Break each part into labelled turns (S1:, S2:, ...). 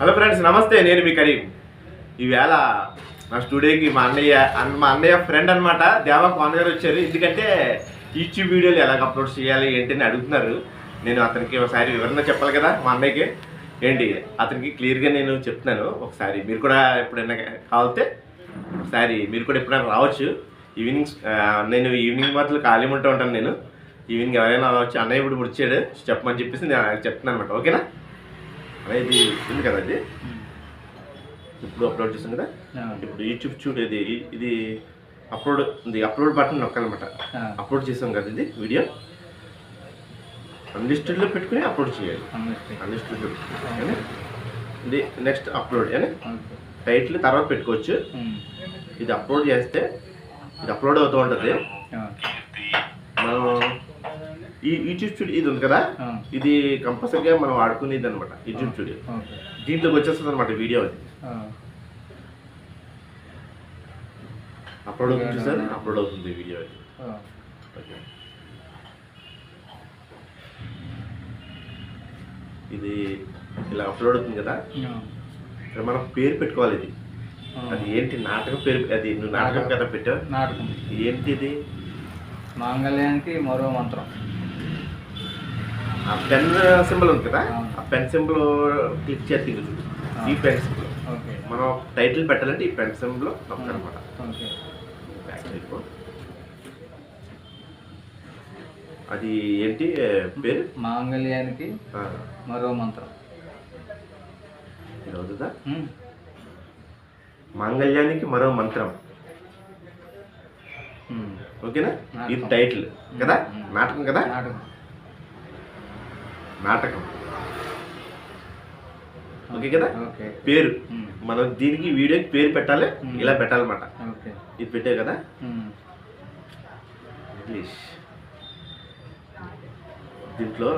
S1: Hello friends నమస్తే నేను మీ కరీం. ఈవేళ నా స్టూడియోకి మా అన్నయ్య మా అన్నయ్య ఫ్రెండ్ అనమాట దేవా పవన్ గారు వచ్చారు. ఎందుకంటే యూట్యూబ్ వీడియోలు ఎలాగ అప్లోడ్ చేయాలి ఏంటి అని అడుగుతున్నారు. నేను అతనికి ఒకసారి వివరణ చెప్పాలి కదా మా అన్నయ్యకి. ఏంటి అతనికి క్లియర్గా నేను చెప్తున్నాను. ఒకసారి మీరు కూడా ఎప్పుడైనా కావాలితే ఒకసారి మీరు కూడా ఎప్పుడైనా రావచ్చు. ఈవినింగ్ నేను ఈవినింగ్ మాటలు ఖాళీ ఉంటూ ఉంటాను నేను. ఈవినింగ్ ఎవరైనా రావచ్చు అన్నయ్య ఇప్పుడు వచ్చాడు చెప్పమని చెప్పేసి నేను చెప్తున్నాను అనమాట ఓకేనా? అదే ఇది ఉంది కదా ఇది ఇప్పుడు అప్లోడ్ చేసాం కదా? ఇప్పుడు యూట్యూబ్ చూడు ఇది ఇది అప్లోడ్ ఉంది అప్లోడ్ బటన్ నొక్కాలన్నమాట. అప్లోడ్ చేసాం కదా ఇది వీడియో అన్లిస్టెడ్లో పెట్టుకుని అప్లోడ్ చేయాలి. అన్లిస్టెడ్లో పెట్టుకుని ఇది నెక్స్ట్ అప్లోడ్ అని టైటిల్ తర్వాత పెట్టుకోవచ్చు. ఇది అప్లోడ్ చేస్తే ఇది అప్లోడ్ అవుతూ ఉంటుంది. ఈ యూట్యూబ్ స్టూడియో ఇది ఉంది కదా? ఇది కంపల్సరీగా మనం వాడుకునేది అనమాట యూట్యూబ్ స్టూడియో దీంట్లోకి వచ్చేస్తుంది అనమాట వీడియో అది. అప్లోడ్ అవుతుంది సార్? అప్లోడ్ అవుతుంది వీడియో అది. ఓకే. ఇది ఇలా అప్లోడ్ అవుతుంది కదా? ఇక్కడ మనం పేరు పెట్టుకోవాలి ఇది. అది ఏంటి నాటకం పేరు? అది నువ్వు నాటకం. కదా పెట్టావు?
S2: నాటకం.
S1: ఏంటి ఇది?
S2: మాంగళ్యానికి మరో మంత్రం.
S1: ఆ పెన్ సింబల్ ఉంది కదా. ఆ పెన్ సింబల్ క్లిక్ చేస్తే చూడు. ఈ పెన్ సింబల్.
S2: ఓకే.
S1: మనం టైటిల్ పెట్టాలంటే ఈ పెన్ సింబల్ పో. అది ఏంటి? పేరు?
S2: మాంగళ్యానికి మరో మంత్రం. ఉమ్.
S1: మాంగళ్యానికి మరో మంత్రం. ఓకేనా? ఇది. టైటిల్. కదా. నాటకం కదా?
S2: నాటకం.
S1: నాటకం. ఓకే కదా? పేరు. మనం దీనికి వీడియోకి పేరు పెట్టాలి. ఇలా పెట్టాలన్నమాట.
S2: ఓకే.
S1: ఇది పెట్టావు కదా. ఇంగ్లీష్. దీంట్లో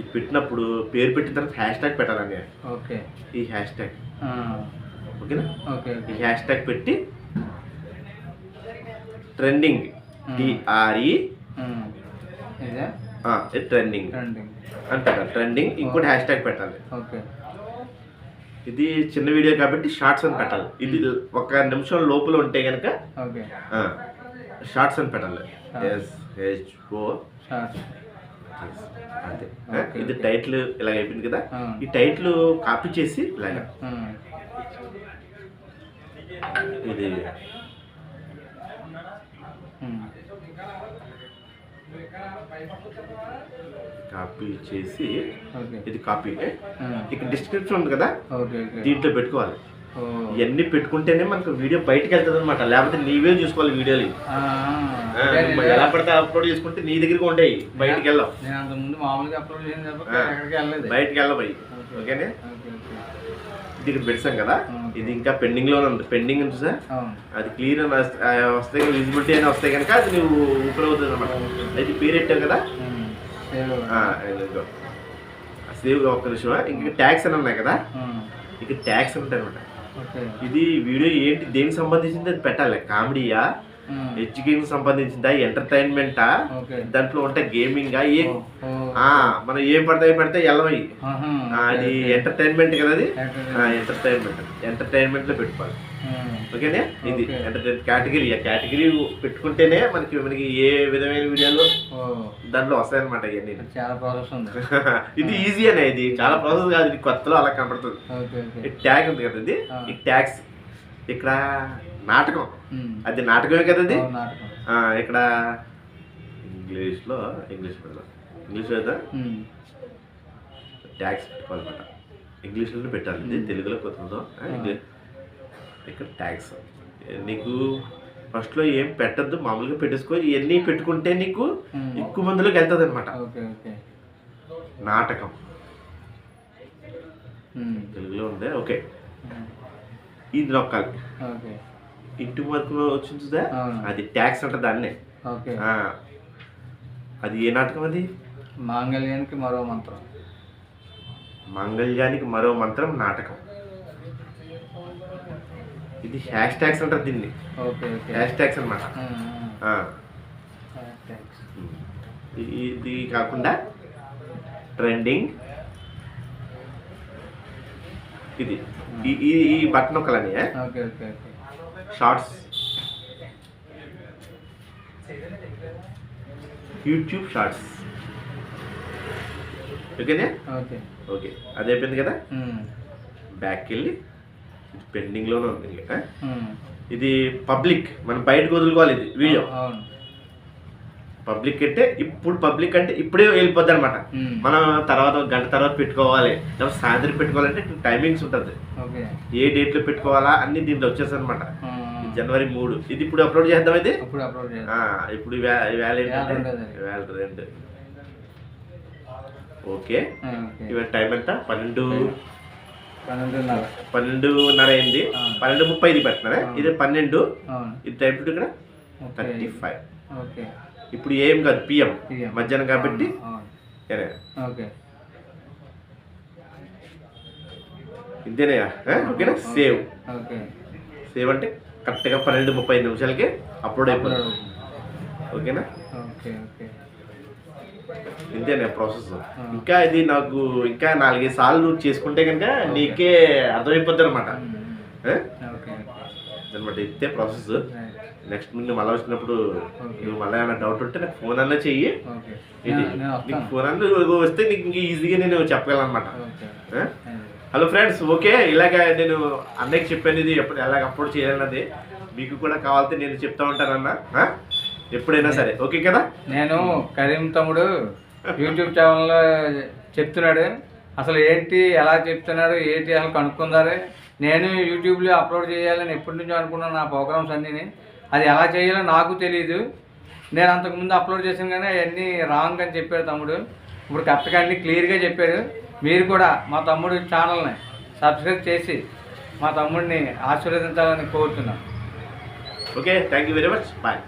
S1: ఇది పెట్టినప్పుడు పేరు పెట్టిన తర్వాత హ్యాష్ ట్యాగ్ పెట్టాలండి
S2: ఓకే.
S1: ఈ హ్యాష్ ట్యాగ్. ఓకేనా?
S2: ఓకే
S1: ఈ
S2: ఓకే.
S1: హ్యాష్ ట్యాగ్ పెట్టి ట్రెండింగ్. టిఆర్ఈ ట్రెండింగ్
S2: ట్రెండింగ్
S1: అని పెట్టాలి ట్రెండింగ్ ఇంకోటి హ్యాష్ ట్యాగ్ పెట్టాలి.
S2: ఓకే.
S1: ఇది చిన్న వీడియో కాబట్టి షార్ట్స్ అని పెట్టాలి. ఇది ఒక నిమిషం లోపల ఉంటే కనుక షార్ట్స్ అని పెట్టాలి. ఎస్ హెచ్ ఓ అంతే. ఇది. టైటిల్ ఇలా అయిపోయింది కదా. ఈ టైటిల్ కాపీ చేసి ఇలాగా.
S2: ఉమ్.
S1: ఇది కాపీ చేసి ఇది కాపీ. ఇక్కడ డిస్క్రిప్షన్ ఉంది కదా? దీంట్లో పెట్టుకోవాలి. ఇవన్నీ పెట్టుకుంటేనే మనకు వీడియో బయటకు వెళ్తుంది అనమాట లేకపోతే నీవే చూసుకోవాలి వీడియోలు ఎలా పడితే అప్లోడ్ చేసుకుంటే నీ దగ్గరికి ఉంటాయి బయటికి వెళ్ళాం బయటికి వెళ్ళబోయి.
S2: ఓకే.
S1: ఓకేనే?
S2: Okay okay.
S1: ఇది ఇక్కడ పెట్టాం కదా. ఇది ఇంకా పెండింగ్లోనే ఉంది. పెండింగ్ ఉంది సార్. అది క్లియర్ వస్తే విజిబిలిటీ అని వస్తే కనుక అది నువ్వు ఊపిరి అవుతుంది అనమాట అయితే పేరు పెట్టావు కదా.
S2: సేవ్
S1: ఒక్క నిమిషం. ఇంకా ట్యాక్స్ అని ఉన్నాయి కదా. ఇక ట్యాక్స్ ఉంటాయి అనమాట ఇది వీడియో ఏంటి? దేనికి సంబంధించింది? అది పెట్టాలి. కామెడీయా. ఎడ్యుకేషన్ సంబంధించిందా? ఎంటర్టైన్మెంటా దాంట్లో ఉంటే గేమింగ్ ఏ మనం ఏం పడితే పెడితే
S2: ఓకే,
S1: అది. ఎంటర్టైన్మెంట్ కదా అది. ఎంటర్టైన్మెంట్ ఎంటర్టైన్మెంట్లో పెట్టుకోవాలి. ఓకేనే? ఇది. ఎంటర్టైన్ కేటగిరీ ఆ కేటగిరీ పెట్టుకుంటేనే మనకి మనకి ఏ విధమైన వీడియోలు దాంట్లో వస్తాయన్నమాట ఇవన్నీ.
S2: చాలా ప్రాసెస్ ఉంది.
S1: ఇది ఈజీ అనే ఇది. చాలా ప్రాసెస్ కాదు. ఇది కొత్తలో అలా కనపడుతుంది. ట్యాగ్ ఉంది కదా ఇది. ఈ ట్యాగ్స్ ఇక్కడ నాటకం. అది నాటకమే కదా అది? ఇక్కడ ఇంగ్లీష్లో ఇంగ్లీష్ పెడదాం ఇంగ్లీష్
S2: ఉమ్.
S1: ట్యాగ్స్ పెట్టుకోవాలన్నమాట. ఇంగ్లీష్లో పెట్టాలి. తెలుగులో కొత్తదో? ఇంగ్లీష్ ఇక్కడ ట్యాగ్స్ నీకు ఫస్ట్లో ఏం పెట్టద్దు మామూలుగా పెట్టేసుకో. ఇవన్నీ పెట్టుకుంటే నీకు. ఎక్కువ మందిలోకి వెళ్తుంది అనమాట నాటకం. తెలుగులో ఉంది? ఓకే. ఇది నొక్కాలి. ఇంటి వరకు వచ్చింది చూదా. అది ట్యాక్స్ అంటే దాన్నే. అది ఏ నాటకం అది?
S2: మాంగళ్యానికి మరో మంత్రం.
S1: మంగళ్యానికి మరో మంత్రం నాటకం. ఇది హ్యాష్ ట్యాగ్స్ అంటారు దీన్ని.
S2: Okay okay.
S1: హ్యాష్ ట్యాగ్స్ అనమాట ఇది కాకుండా ట్రెండింగ్. ఇది. ఈ button ఒకలని
S2: okay okay okay.
S1: Shorts. YouTube shorts. ఓకేనే?
S2: Okay.
S1: Okay. అది అయిపోయింది కదా? బ్యాక్కి వెళ్ళి పెండింగ్లోనే ఉంది. ఇది పబ్లిక్. మనం బయటకు వదులుకోవాలి ఇది వీడియో. పబ్లిక్ అంటే ఇప్పుడు పబ్లిక్ అంటే ఇప్పుడే వెళ్ళిపోద్ది అనమాట మనం తర్వాత గంట తర్వాత పెట్టుకోవాలి. సాయంత్రం పెట్టుకోవాలంటే టైమింగ్స్ ఉంటుంది. ఏ డేట్లో పెట్టుకోవాలా అన్ని దీంట్లో వచ్చేసి అనమాట జనవరి మూడు. ఇది ఇప్పుడు అప్లోడ్ చేద్దాం ఇది?
S2: అప్పుడు అప్లోడ్
S1: ఇప్పుడు ఇవాళ ఏంటంటే? రెండు ఓకే. ఇవాళ టైం ఎంత? పన్నెండు
S2: పన్నెండున్నర.
S1: అయింది. పన్నెండు ముప్పై ఇది
S2: ఆ.
S1: ఇది పన్నెండు. ఇది టైం ఇప్పుడు ఇక్కడ? Thirty five
S2: okay.
S1: ఇప్పుడు ఏం కాదు పిఎం. మధ్యాహ్నం కాబట్టి.
S2: ఓకే.
S1: ఇంతేనయ్యా? ఓకేనా? సేవ్.
S2: ఓకే.
S1: సేవ్ అంటే? కరెక్ట్గా పన్నెండు ముప్పై ఐదు నిమిషాలకి అప్లోడ్ అయిపోతుంది. ఓకేనా?
S2: Okay okay.
S1: ఇంతేనే ప్రాసెస్. ఇంకా ఇది నాకు ఇంకా నాలుగైదు సార్లు నువ్వు చేసుకుంటే కనుక నీకే అర్థమైపోద్ది అనమాట అనమాట ఇంతే ప్రాసెస్. నెక్స్ట్ నువ్వు మళ్ళీ వచ్చినప్పుడు. నువ్వు మళ్ళీ ఏమైనా డౌట్ ఉంటే నాకు ఫోన్ అన్నా చెయ్యి. నీకు ఫోన్ అన్న వస్తే నీకు ఇంకా ఈజీగా నేను చెప్పగలను అనమాట హలో ఫ్రెండ్స్ ఓకే ఇలాగ నేను అన్నయ్యకి చెప్పాను ఇది ఎప్పుడు ఎలాగ అప్లోడ్ చేయాలన్నది. మీకు కూడా కావాలంటే నేను చెప్తా ఉంటానన్న ఎప్పుడైనా సరే. ఓకే కదా?
S2: నేను కరీం తమ్ముడు యూట్యూబ్ ఛానల్లో చెప్తున్నాడు. అసలు ఏంటి ఎలా చెప్తున్నాడు ఏంటి అసలు కనుక్కుందారు. నేను యూట్యూబ్లో అప్లోడ్ చేయాలని ఎప్పటి నుంచో అనుకున్నాను నా ప్రోగ్రామ్స్ అన్నీ అది ఎలా చేయాలో నాకు తెలియదు నేను అంతకుముందు అప్లోడ్ చేసాను కానీ అవన్నీ రాంగ్ అని చెప్పాడు తమ్ముడు. ఇప్పుడు కరెక్ట్గా అన్ని క్లియర్గా చెప్పాడు. మీరు కూడా మా తమ్ముడు ఛానల్ని సబ్స్క్రైబ్ చేసి మా తమ్ముడిని ఆశీర్వదించాలని కోరుతున్నాను
S1: okay thank you very much bye